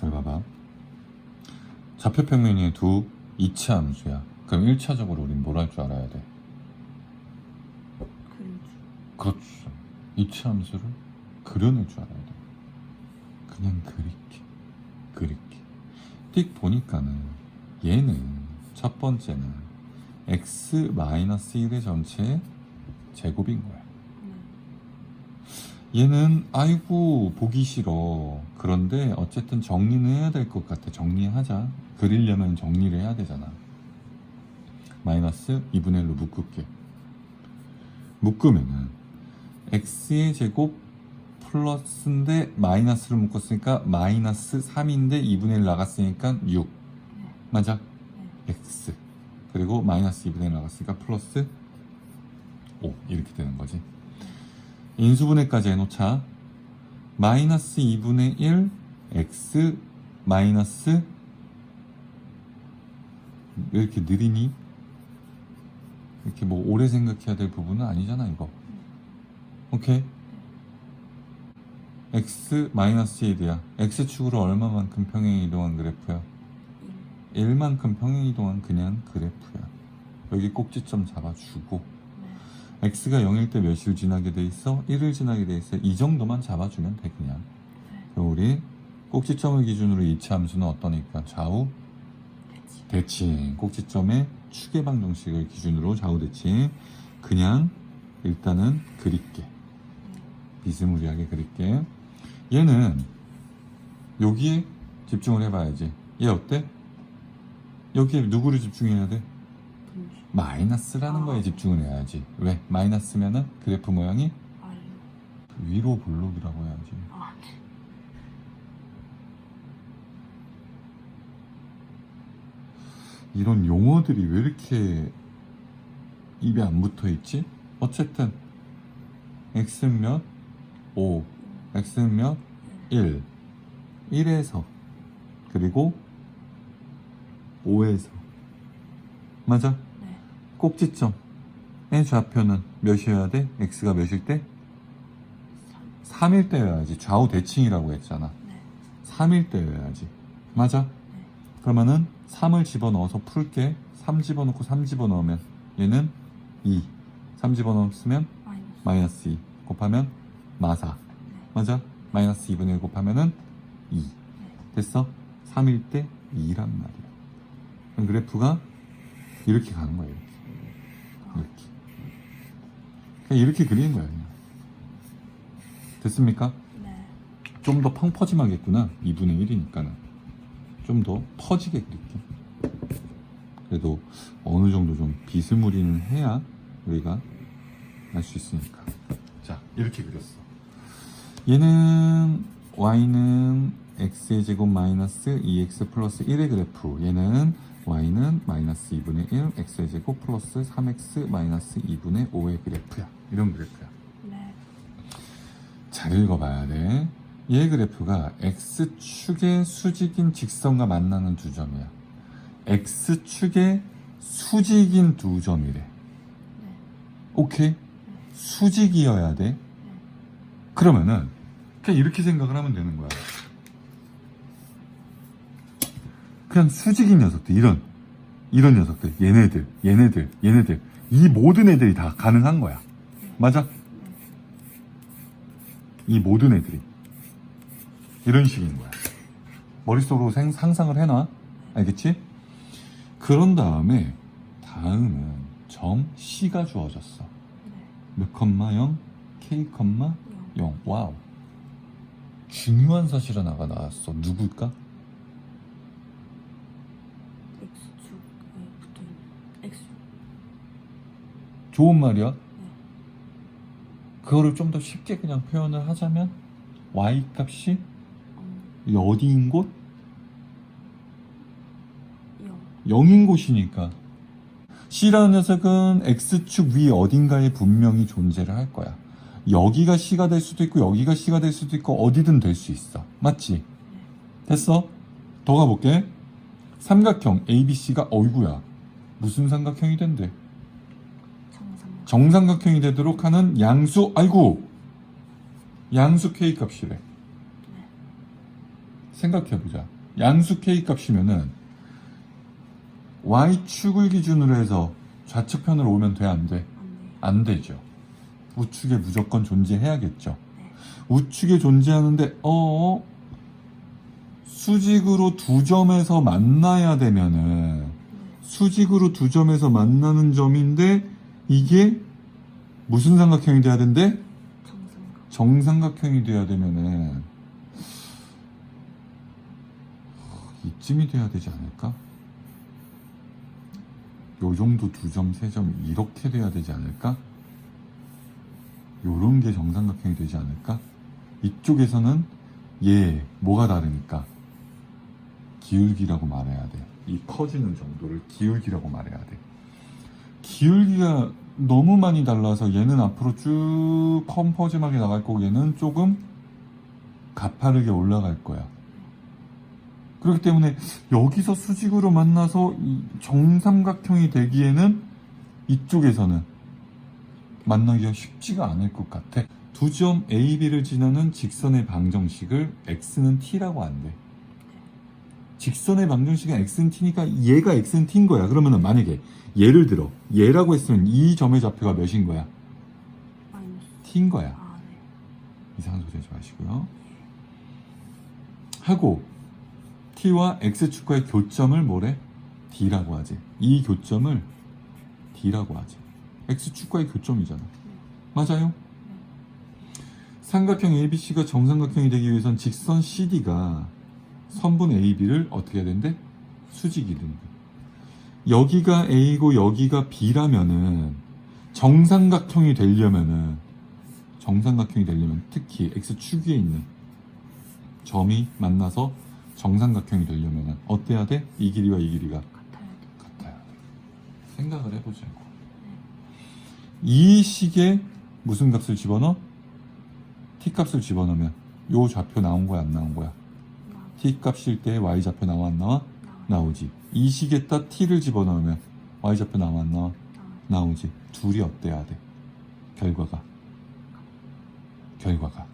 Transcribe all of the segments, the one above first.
잘 봐봐. 좌표평면이 두 이차 함수야. 그럼 1차적으로 우린 뭘 할 줄 알아야 돼? 그렇죠. 이차 함수를 그려낼 줄 알아야 돼. 그냥 그릴게. 그릴게. 띡 보니까는 얘는 첫 번째는 x-1의 전체 제곱인. 네. 얘는 아이고 보기 싫어. 그런데 어쨌든 정리는 해야 될 것 같아. 정리하자. 그리려면 정리를 해야 되잖아. 마이너스 2분의 1로 묶을게. 묶으면은 x의 제곱 플러스인데 마이너스를 묶었으니까 마이너스 3인데 2분의 1 나갔으니까 6. 맞아? x. 그리고 마이너스 2분의 1 나갔으니까 플러스 5. 이렇게 되는 거지. 인수분해까지 해놓자. 마이너스 2분의 1 x 마이너스 왜 이렇게 느리니? 이렇게 뭐 오래 생각해야 될 부분은 아니잖아 이거. 오케이? x 마이너스 1이야. x축으로 얼마만큼 평행 이동한 그래프야? 1. 1만큼 평행 이동한 그냥 그래프야. 여기 꼭지점 잡아주고 네. X가 0일 때 몇을 지나게 돼 있어? 1을 지나게 돼 있어. 이 정도만 잡아주면 돼 그냥. 네. 그럼 우리 꼭지점을 기준으로 이차 함수는 어떠니까 좌우. 대칭 꼭지점의 축의 방정식을 기준으로 좌우 대칭 그냥 일단은 그릴게 비스무리하게 그릴게 얘는 여기에 집중을 해봐야지 얘 어때? 여기에 누구를 집중해야 돼? 마이너스라는 아. 거에 집중을 해야지 왜? 마이너스면은 그래프 모양이. 위로 볼록이라고 해야지. 이런 용어들이 왜 이렇게 입에 안 붙어 있지? 어쨌든 x는 몇? 5 x는 몇? 1 1에서 그리고 5에서 맞아? 네. 꼭지점의 좌표는 몇이어야 돼? x가 몇일 때? 3. 3일 때여야지 좌우 대칭이라고 했잖아 네. 3일 때여야지 맞아? 네. 그러면은 3을 집어넣어서 풀게 3 집어넣고 3 집어넣으면 얘는 2 3 집어넣으면 마이너스. 마이너스 2 곱하면 마사 네. 맞아? 마이너스 2분의 1 곱하면은 2 됐어? 3일 때 2란 말이야 그럼 그래프가 이렇게 가는 거야 이렇게 이렇게 그냥 이렇게 그리는 거야 그냥. 됐습니까? 네. 좀 더 펑 퍼짐하겠구나 2분의 1이니까는. 좀 더 퍼지게 그릴게 그래도 어느 정도 좀 비스무리는 해야 우리가 알 수 있으니까. 자 이렇게 그렸어. 얘는 y는 x의 제곱 마이너스 2x 플러스 1의 그래프. 얘는 y는 마이너스 2분의 1 x의 제곱 플러스 3x 마이너스 2분의 5의 그래프야 이런 그래프야 네. 잘 읽어봐야 돼. 얘 그래프가 x축의 수직인 직선과 만나는 두 점이야. x축의 수직인 두 점이래. 네. 오케이? 수직이어야 돼. 그러면은 그냥 이렇게 생각을 하면 되는 거야. 그냥 수직인 녀석들 이런 이런 녀석들 얘네들 얘네들 얘네들 이 모든 애들이 다 가능한 거야. 맞아? 이 모든 애들이 이런 식인 거야. 머릿속으로 생- 상상을 해놔. 알겠지? 그런 다음에 다음은 점 C가 주어졌어. 네. 몇 컴마 0, K 컴마 0. 0. 와우. 중요한 사실 하나가 나왔어. 누굴까? X축에 붙어있는. X. 좋은 말이야. 그거를 좀 더 쉽게 그냥 표현을 하자면 Y 값이 어디인 곳? 0. 0인 곳이니까 C라는 녀석은 X축 위 어딘가에 분명히 존재를 할 거야 여기가 C가 될 수도 있고 여기가 C가 될 수도 있고 어디든 될 수 있어 맞지? 됐어? 더 가볼게 삼각형 ABC가 어이구야 무슨 삼각형이 된대? 정삼각. 정삼각형이 되도록 하는 양수 아이고 양수 K 값이래 생각해보자. 양수 k 값이면은 y축을 기준으로 해서 좌측편으로 오면 돼, 안 돼? 안 되죠. 우측에 무조건 존재해야겠죠. 네. 우측에 존재하는데, 어, 수직으로 두 점에서 만나야 되면은, 네. 수직으로 두 점에서 만나는 점인데, 이게 무슨 삼각형이 돼야 된대? 정삼각. 정삼각형이 돼야 되면은, 이쯤이 돼야 되지 않을까? 요 정도 두 점, 세 점, 이렇게 돼야 되지 않을까? 요런 게 정삼각형이 되지 않을까? 이쪽에서는 얘, 뭐가 다르니까? 기울기라고 말해야 돼. 이 커지는 정도를 기울기라고 말해야 돼. 기울기가 너무 많이 달라서 얘는 앞으로 쭉 컴퍼짐하게 나갈 거고 얘는 조금 가파르게 올라갈 거야. 그렇기 때문에 여기서 수직으로 만나서 이 정삼각형이 되기에는 이쪽에서는 만나기가 쉽지가 않을 것 같아. 두 점 A, B를 지나는 직선의 방정식을 X는 T라고 한대. 직선의 방정식은 X는 T니까 얘가 X는 T인 거야. 그러면은 만약에 예를 들어 얘라고 했으면 이 점의 좌표가 몇인 거야? 마이너스. T인 거야. 아, 네. 이상한 소리 하지 마시고요. 하고 t와 x축과의 교점을 뭐래? d라고 하지. 이 교점을 d라고 하지. x축과의 교점이잖아. 맞아요? 삼각형 ABC가 정삼각형이 되기 위해선 직선 CD가 선분 AB를 어떻게 해야 된대? 수직이 된대. 여기가 A고 여기가 B라면은 정삼각형이 되려면은 정삼각형이 되려면 특히 x축 위에 있는 점이 만나서 정삼각형이 되려면 어때야 돼? 이 길이와 이 길이가. 같아야 돼. 생각을 해보자고. 이 식에 무슨 값을 집어넣어? t 값을 집어넣으면 요 좌표 나온 거야 안 나온 거야? 나, t 값일 때 y 좌표 나와 안 나와? 나, 나오지. 이 식에다 t를 집어넣으면 y 좌표 나와 안 나와? 나. 나오지. 둘이 어때야 돼? 결과가. 결과가.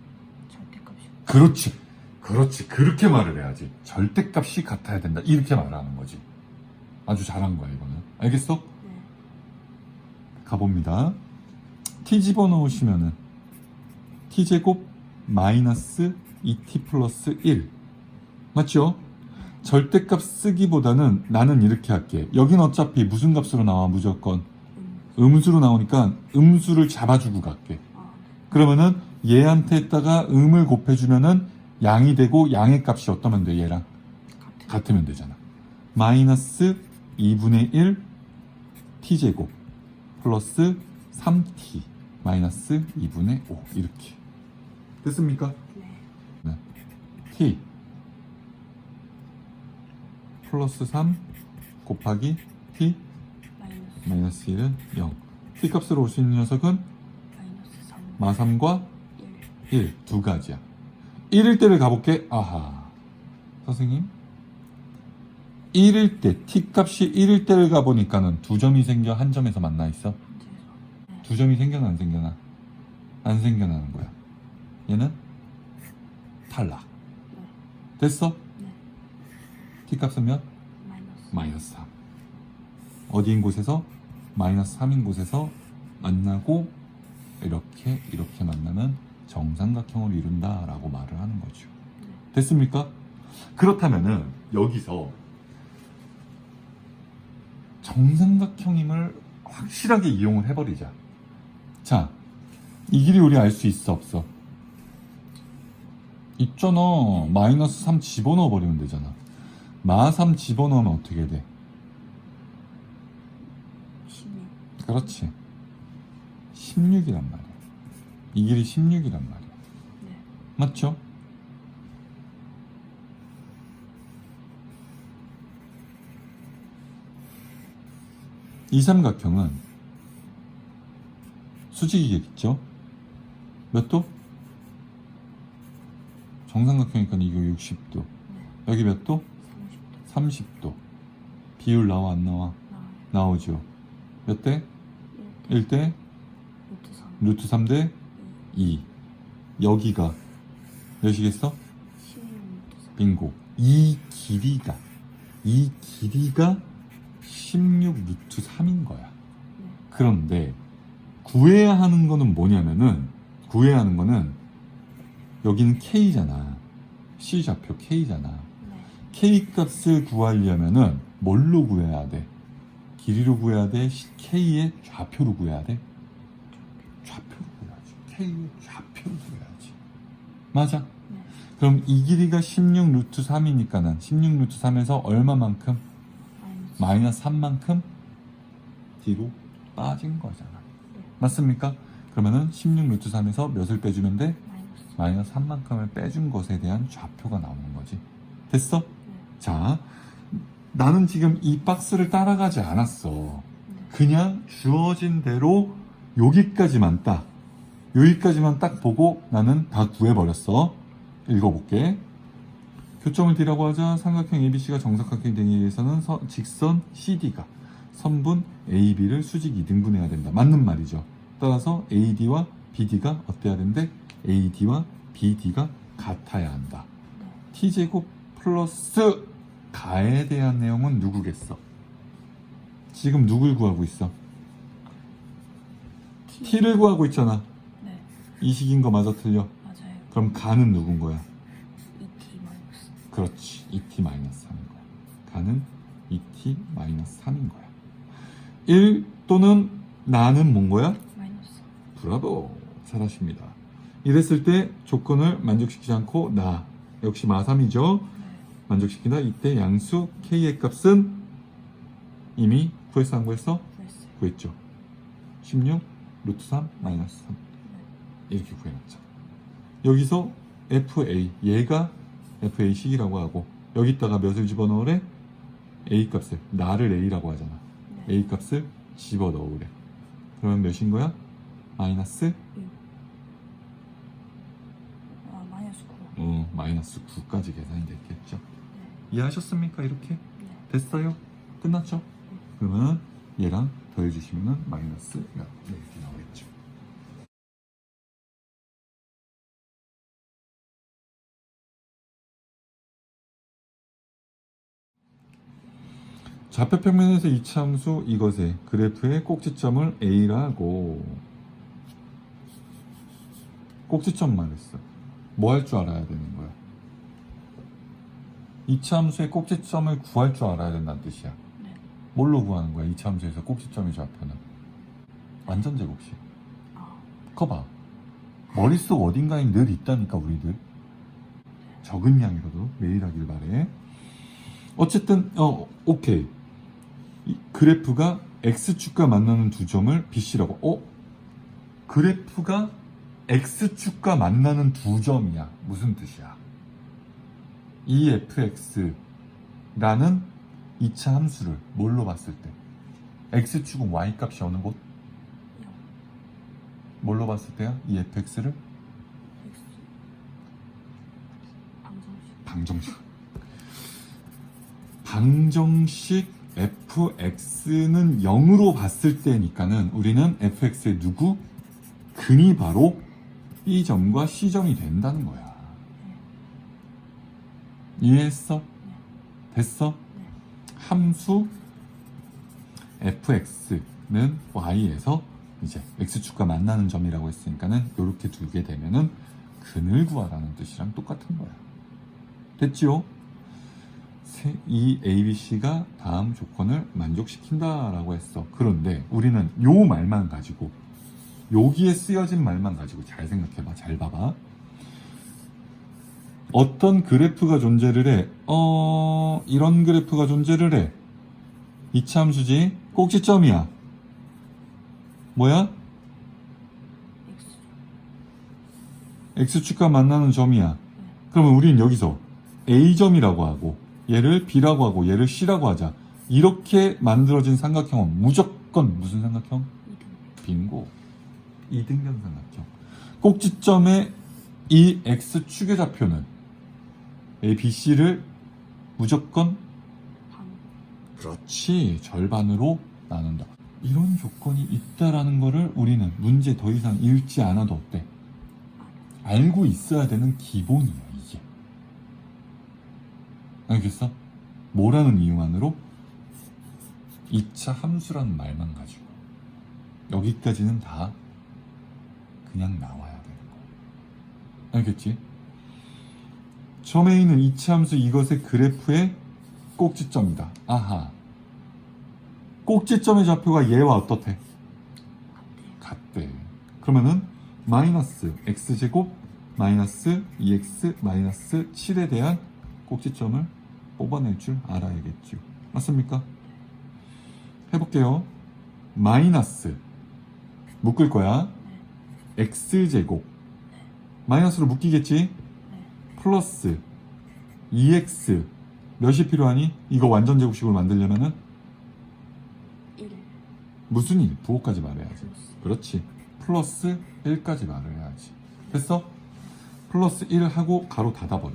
절대값이. 그렇지. 그렇지. 그렇게 말을 해야지. 절대값이 같아야 된다. 이렇게 말하는 거지. 아주 잘한 거야, 이거는. 알겠어? 네. 가봅니다. t 집어넣으시면은 t제곱 마이너스 2t 플러스 1. 맞죠? 절대값 쓰기보다는 나는 이렇게 할게. 여긴 어차피 무슨 값으로 나와, 무조건. 음. 음수로 나오니까 음수를 잡아주고 갈게. 아, 네. 그러면은 얘한테다가 음을 곱해주면은 양이 되고 양의 값이 어떠면 돼 얘랑. 같으면 되잖아 마이너스 2분의 1 t제곱 플러스 3t 마이너스 2분의 5 이렇게 됐습니까? 네. t 플러스 3 곱하기 t 마이너스. 마이너스 1은 0 t 값으로 올 수 있는 녀석은 마이너스 3. 마3과 1. 1, 두 가지야. 1일 때를 가볼게. 아하. 선생님. 1일 때, t값이 1일 때를 가보니까는 두 점이 생겨, 한 점에서 만나 있어? 그래서. 두 점이 생겨나, 안 생겨나? 안 생겨나는 거야. 얘는 탈락. 네. 됐어? 네. t값은 몇? 마이너스. 마이너스 3. 어디인 곳에서? 마이너스 3인 곳에서 만나고, 이렇게, 이렇게 만나면 정삼각형을 이룬다 라고 말을 하는 거죠. 네. 됐습니까? 그렇다면은 여기서 정삼각형임을 확실하게 이용을 해버리자. 자, 이 길이 우리 알 수 있어 없어? 있잖아. 마이너스 3 집어넣어 버리면 되잖아. 마3 집어넣으면 어떻게 돼? 16. 그렇지. 16이란 말이야. 이 길이 16이란 말이야. 네. 맞죠? 이 삼각형은 수직이겠죠? 몇 도? 정삼각형이니까 이거 60도. 네. 여기 몇 도? 30도. 30도. 비율 나와 안 나와? 나와요. 나오죠. 몇 대? 1대. 1대? 루트 3. 루트 3대 2. 여기가 몇이겠어? 16 루트 3. 빙고. 이 길이가 이 길이가 16 루트 3인 거야. 네. 그런데 구해야 하는 거는 뭐냐면은 구해야 하는 거는 여기는 k잖아. C 좌표 k잖아. 네. k 값을 구하려면은 뭘로 구해야 돼? 길이로 구해야 돼? k의 좌표로 구해야 돼? 좌표로 구해야지. k의 좌표로 구해야지. 맞아. 네. 그럼 이 길이가 16 루트 3이니까는 16 루트 3에서 얼마만큼? 마이너스. 마이너스 3만큼 뒤로 빠진 거잖아. 네. 맞습니까? 그러면은 16 루트 3에서 몇을 빼주면 돼? 마이너스. 마이너스 3만큼을 빼준 것에 대한 좌표가 나오는 거지. 됐어? 네. 자, 나는 지금 이 박스를 따라가지 않았어. 네. 그냥 주어진 대로 여기까지만 딱, 여기까지만 딱 보고 나는 다 구해버렸어. 읽어볼게. 교점을 D라고 하자 삼각형 ABC가 정사각형이 되기 위해서는 서- 직선 CD가 선분 AB를 수직 2등분해야 된다. 맞는 말이죠. 따라서 AD와 BD가 어때야 된대? AD와 BD가 같아야 한다. 네. T제곱 플러스 가에 대한 내용은 누구겠어? 지금 누굴 구하고 있어? T. T를 구하고 있잖아. 네. 이 식인 거 맞아 틀려? 맞아요. 그럼 가는 누군 거야? 2T 마이너스. 그렇지. 2t 마이너스 3인 거야. 가는 2t 마이너스 3인 거야. 1 또는 나는 뭔 거야? 마이너스. 브라보. 잘하십니다. 이랬을 때 조건을 만족시키지 않고 나 역시 마3이죠. 네. 만족시킨다. 이때 양수 k의 값은 이미 구했어 안 구했어? 그랬어요. 구했죠. 16 루트 3 마이너스 3 네. 이렇게 구해놨죠. 여기서 fa 얘가 fa식이라고 하고 여기다가 몇을 집어넣으래? a 값을 나를 a라고 하잖아. 네. a 값을 집어넣으래. 그러면 몇인 거야? 마이너스 6. 아, 마이너스 9. 어, 마이너스 9까지 계산이 됐겠죠. 네. 이해하셨습니까? 이렇게? 네. 됐어요? 끝났죠? 그러면 얘랑 더해주시면 마이너스 몇 네, 이렇게 나오겠죠. 좌표평면에서 이차함수 이것의 그래프의 꼭지점을 A라고 꼭지점만 했어. 뭐 할 줄 알아야 되는 거야? 이차함수의 꼭지점을 구할 줄 알아야 된다는 뜻이야. 네. 뭘로 구하는 거야? 이차함수에서 꼭지점의 좌표는 완전 제곱식. 아, 그거 봐. 머릿속 어딘가에 늘 있다니까 우리들. 적은 양이라도 매일 하길 바래. 어쨌든 어 오케이. 이 그래프가 x축과 만나는 두 점을 BC라고. 어? 그래프가 x축과 만나는 두 점이야. 무슨 뜻이야? 이 fx라는 2차 함수를 뭘로 봤을 때 x축은 y값이 어느 곳? 0. 뭘로 봤을 때야? 이 fx를 X. 방정식. 방정식. fx는 0으로 봤을 때니까는 우리는 fx의 누구? 근이 바로 이 점과 C점이 된다는 거야. 이해했어? 됐어? 네. 함수 fx는 y에서 이제 x축과 만나는 점이라고 했으니까는 이렇게 두게 되면은 근을 구하라는 뜻이랑 똑같은 거야. 됐지요? 세- 이 ABC가 다음 조건을 만족시킨다라고 했어. 그런데 우리는 요 말만 가지고 여기에 쓰여진 말만 가지고 잘 생각해봐. 잘 봐봐. 어떤 그래프가 존재를 해. 어, 이런 그래프가 존재를 해. 이차 함수지 꼭지점이야. 뭐야? X. X축과 만나는 점이야. 그러면 우리는 여기서 A점이라고 하고 얘를 B라고 하고 얘를 C라고 하자. 이렇게 만들어진 삼각형은 무조건 무슨 삼각형? 2등. 빙고. 이등변 삼각형. 꼭지점의 이 X축의 좌표는 A, B, C를 무조건 반. 그렇지 절반으로 나눈다. 이런 조건이 있다라는 거를 우리는 문제 더 이상 읽지 않아도 어때? 알고 있어야 되는 기본이야 이게. 알겠어? 뭐라는 이유만으로 2차 함수라는 말만 가지고 여기까지는 다 그냥 나와야 되는 거야. 알겠지? 처음에 있는 2차 함수 이것의 그래프의 꼭지점이다. 아하. 꼭지점의 좌표가 얘와 어떻대? 같대. 그러면은 마이너스 x제곱 마이너스 2x 마이너스 7에 대한 꼭지점을 뽑아낼 줄 알아야겠죠. 맞습니까? 해볼게요. 마이너스 묶을 거야. x제곱 마이너스로 묶이겠지? 플러스 2x 몇이 필요하니? 이거 완전 제곱식으로 만들려면은 1 무슨 일? 부호까지 말해야지. 그렇지. 플러스 1까지 말을 해야지. 됐어? 플러스 1 하고 가로 닫아버려.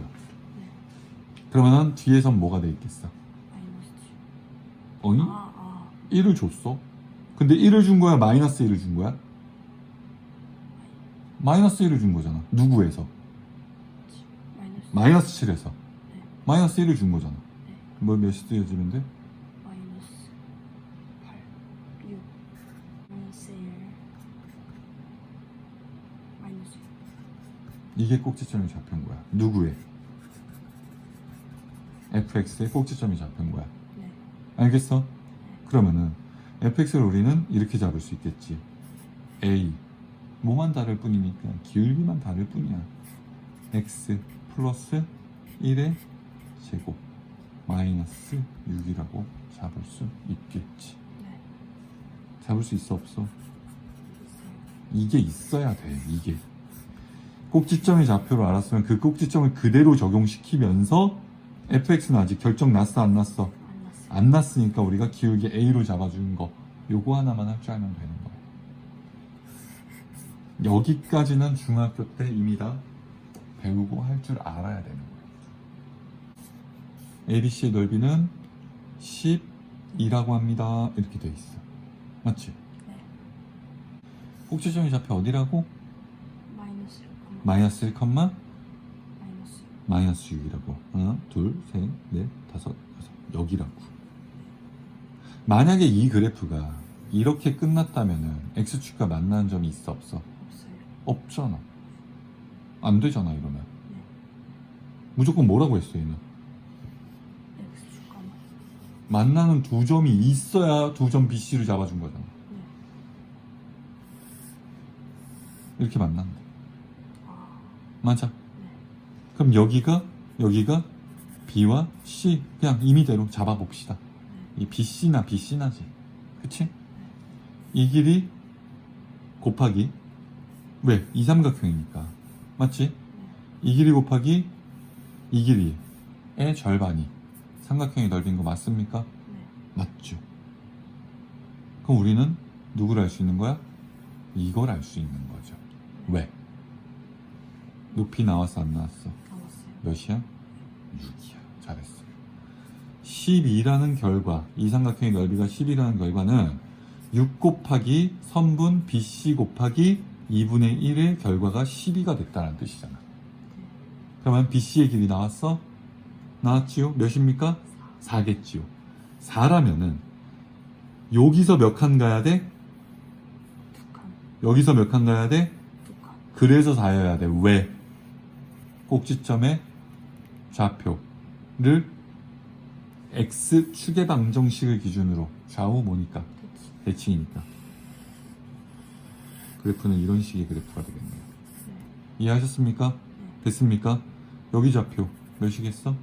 그러면은 뒤에선 뭐가 돼 있겠어? 마이너스 7 어니? 아, 아 1을 줬어? 근데 1을 준 거야? 마이너스 1을 준 거야? 마이너스 1을 준 거잖아. 누구에서? 마이너스 마이너스 7에서. 네. 마이너스 1을 준 거잖아. 네. 뭐 몇이 돼? 마이너스 8 6 마이너스 1 마이너스 6 이게 꼭지점이 잡힌 거야. 누구의? fx의 꼭지점이 잡힌 거야. 네. 알겠어? 그러면은 fx를 우리는 이렇게 잡을 수 있겠지. a 뭐만 다를 뿐이니까 기울기만 다를 뿐이야. x 플러스 1의 제곱 마이너스 6이라고 잡을 수 있겠지. 네. 잡을 수 있어 없어? 이게 있어야 돼. 이게 꼭지점의 좌표를 알았으면 그 꼭지점을 그대로 적용시키면서 fx는 아직 결정 났어 안 났어? 안 났으니까 우리가 기울기 A로 잡아주는 거 요거 하나만 할 줄 알면 되는 거야 여기까지는 중학교 때 이미 다 배우고 할 줄 알아야 되는 거야 ABC의 넓이는 12라고 합니다 이렇게 돼 있어 맞지? 네. 꼭지점이 잡혀 어디라고? 마이너스 1 마이너스 1, 마이너스 마이너스 6이라고 하나, 둘, 셋, 넷, 다섯, 여섯 여기라고 만약에 이 그래프가 이렇게 끝났다면은 X축과 만나는 점이 있어 없어? 없어요. 없잖아 안 되잖아 이러면. 네. 무조건 뭐라고 했어 얘는? 주가만 만나는 두 점이 있어야 두 점 BC를 잡아준 거잖아. 네. 이렇게 만난다 아, 맞아. 네. 그럼 여기가 여기가 B와 C 그냥 임의대로 잡아봅시다. 이 BC나 BC나지. 그치? 이 길이 곱하기 왜? 이 삼각형이니까 맞지? 이 길이 곱하기 이 길이의 절반이 삼각형의 넓인 거 맞습니까? 네. 맞죠 그럼 우리는 누구를 알 수 있는 거야? 이걸 알 수 있는 거죠 왜? 높이 나왔어 안 나왔어? 나왔어요. 몇이야? 6이야. 잘했어. 12라는 결과, 이 삼각형의 넓이가 10이라는 결과는 6 곱하기 선분 BC 곱하기 2분의 1의 결과가 12가 됐다는 뜻이잖아. 그러면 BC의 길이 나왔어? 나왔지요? 몇입니까? 4겠지요. 4라면은 여기서 몇 칸 가야 돼? 여기서 몇 칸 가야 돼? 그래서 4여야 돼. 왜? 꼭지점의 좌표를 x축의 방정식을 기준으로 좌우 뭐니까 그치. 대칭이니까 그래프는 이런 식의 그래프가 되겠네요. 네. 이해하셨습니까? 네. 됐습니까? 여기 좌표 몇이겠어?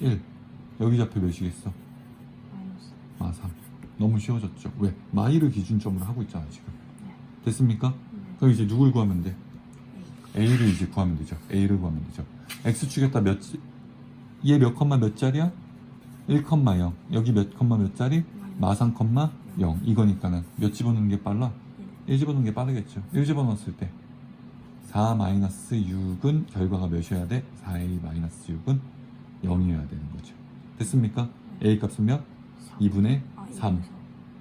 1. 여기 좌표 몇이겠어? 아 3. 너무 쉬워졌죠? 왜? 마이를 기준점으로 하고 있잖아 지금. 네. 됐습니까? 네. 그럼 이제 누굴 구하면 돼? A. A를 이제 구하면 되죠. A를 구하면 되죠. X축에다 몇, 얘 몇 컴마 몇 짜리야? 1 컴마 0. 여기 몇 컴마 몇 짜리? 마상 컴마 0. 이거니까는 몇 집어넣는 게 빨라? 1 집어넣는 게 빠르겠죠. 1 집어넣었을 때. 4 마이너스 6은 결과가 몇이어야 돼? 4A 마이너스 6은 0이어야 되는 거죠. 됐습니까? A 값은 몇? 2분의 아, 3. 이거에서.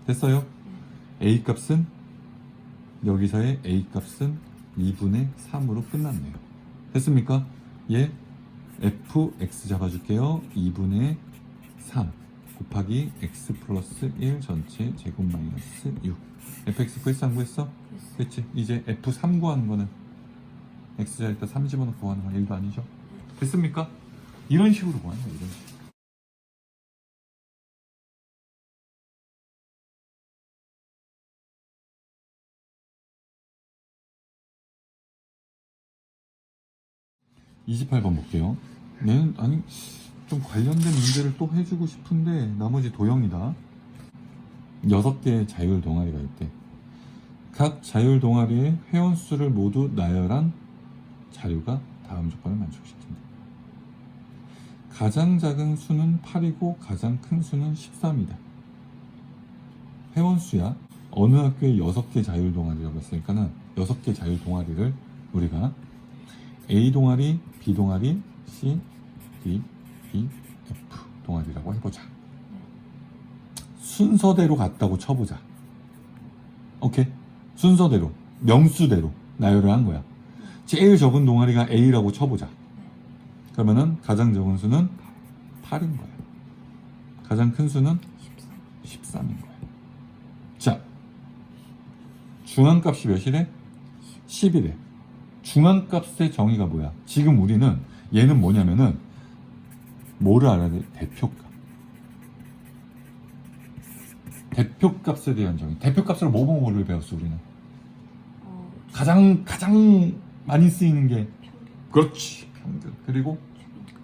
됐어요? A 값은 여기서의 A 값은 2분의 3으로 끝났네요. 됐습니까? 얘 fx 잡아줄게요. 2분의 3 곱하기 x 플러스 1 전체 제곱 마이너스 6 fx 안 구했어? 그치 이제 f3 구하는 거는 x자리에다 3 집어넣고 구하는 건 1도 아니죠? 됐습니까? 이런 식으로 구하는 거야 이런 식으로 (28번) 볼게요 얘는 아니 좀 관련된 문제를 또 해주고 싶은데 나머지 도형이다 여섯 개의 자율 동아리가 있대 각 자율 동아리의 회원 수를 모두 나열한 자료가 다음 조건을 만족시킨다. 가장 작은 수는 8이고 가장 큰 수는 13이다. 회원 수야 어느 학교에 6개 자율 동아리라고 했으니까는 6개 자율 동아리를 우리가 A 동아리, B 동아리, C, D, E, F 동아리라고 해보자. 순서대로 갔다고 쳐보자. 오케이? 순서대로, 명수대로 나열을 한 거야. 제일 적은 동아리가 A라고 쳐보자. 그러면은 가장 적은 수는 8인 거야. 가장 큰 수는 13. 13인 거야. 자, 중앙값이 몇이래? 10이래. 중앙값의 정의가 뭐야? 지금 우리는 얘는 뭐냐면은 뭐를 알아야 돼? 대표값. 대표값에 대한 정의. 대표값으로 뭐 뭐를 배웠어 우리는? 어, 가장 가장 많이 쓰이는 게 평균. 그렇지 평균 그리고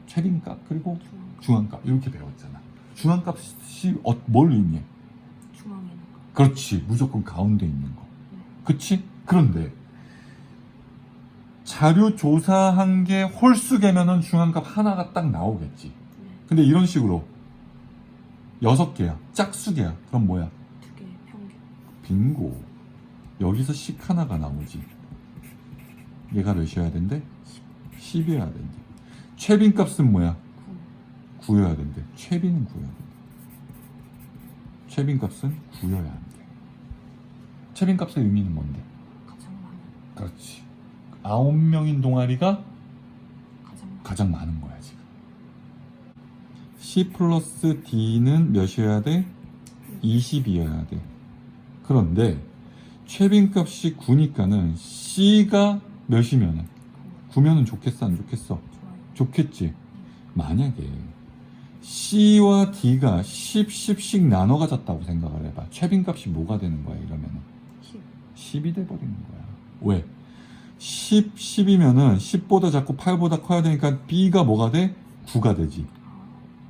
최빈값. 그리고 중앙. 중앙값 이렇게 배웠잖아. 중앙값이 어, 뭘 의미해? 중앙에 있는 거. 그렇지 무조건 가운데 있는 거. 네. 그치? 그런데 자료 조사한 게 홀수 개면은 중앙값 하나가 딱 나오겠지. 네. 근데 이런 식으로 여섯 개야 짝수 개야 그럼 뭐야? 두 개 평균. 빙고 여기서 식 하나가 나오지. 얘가 몇이어야 된대? 10 이어야 된대. 최빈값은 뭐야? 9. 9여야 된대. 최빈은 9여야 된대. 최빈값은 9여야 한대. 최빈값의 의미는 뭔데? 가장 많은. 그렇지. 아홉 명인 동아리가 가장. 가장 많은 거야, 지금. C 플러스 D는 몇이어야 돼? 20이어야 돼. 그런데, 최빈값이 9니까는 C가 몇이면은? 9면은 좋겠어, 안 좋겠어? 좋겠지. 만약에 C와 D가 10, 10씩 나눠 가졌다고 생각을 해봐. 최빈값이 뭐가 되는 거야, 이러면은? 10. 10이 돼버리는 거야. 왜? 10, 10이면은 10보다 작고 8보다 커야 되니까 B가 뭐가 돼? 9가 되지.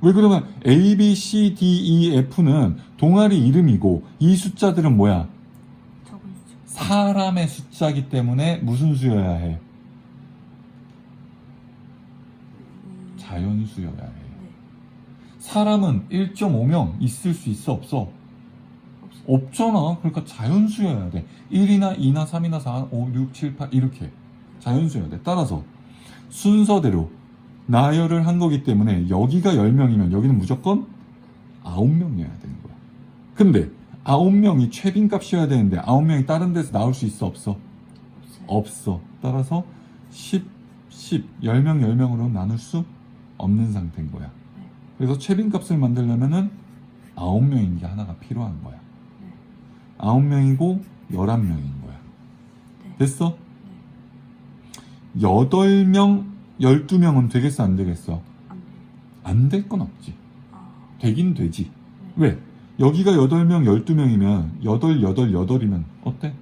아, 왜 그러면 A, B, C, D, E, F는 동아리 이름이고 이 숫자들은 뭐야? 사람의 숫자기 때문에 무슨 수여야 해? 음, 자연수여야 해. 네. 사람은 1.5명 있을 수 있어 없어? 없잖아. 그러니까 자연수여야 돼. 1이나 2나 3이나 4, 5, 6, 7, 8 이렇게 자연수여야 돼. 따라서 순서대로 나열을 한 거기 때문에 여기가 10명이면 여기는 무조건 9명이어야 되는 거야. 근데 9명이 최빈값이어야 되는데 9명이 다른 데서 나올 수 있어 없어? 없어. 따라서 10, 10, 10명, 10명으로 나눌 수 없는 상태인 거야. 네. 그래서 최빈값을 만들려면은 9명인 게 하나가 필요한 거야. 네. 9명이고 11명인 거야. 네. 됐어? 네. 8명, 12명은 되겠어, 안 되겠어? 안 될 건 없지. 아, 되긴 되지. 네. 왜? 여기가 8명, 12명이면 8, 8, 8이면 어때?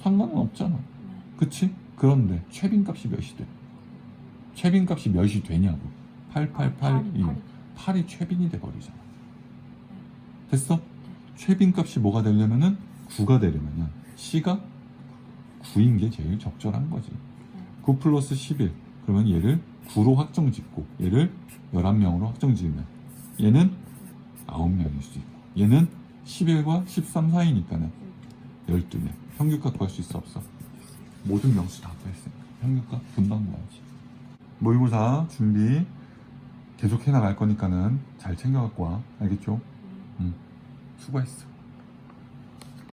상관은 없잖아. 네. 그치? 그런데 최빈값이 몇이 돼? 최빈값이 몇이 되냐고. 8, 8, 8, 아, 팔이, 1. 팔이. 8이 최빈이 돼버리잖아. 됐어? 최빈값이 뭐가 되려면은 9가 되려면은 C가 9인 게 제일 적절한 거지. 9 플러스 11. 그러면 얘를 9로 확정 짓고 얘를 11명으로 확정 지으면 얘는 9명일 수 있고 얘는 11과 13 사이니까는 12명. 평균값 구할 수 있어 없어? 모든 명수 다 구했으니까 평균값 금방 구하지. 모의고사 준비 계속 해나갈 거니까는 잘 챙겨갖고 와. 알겠죠? 네. 수고했어.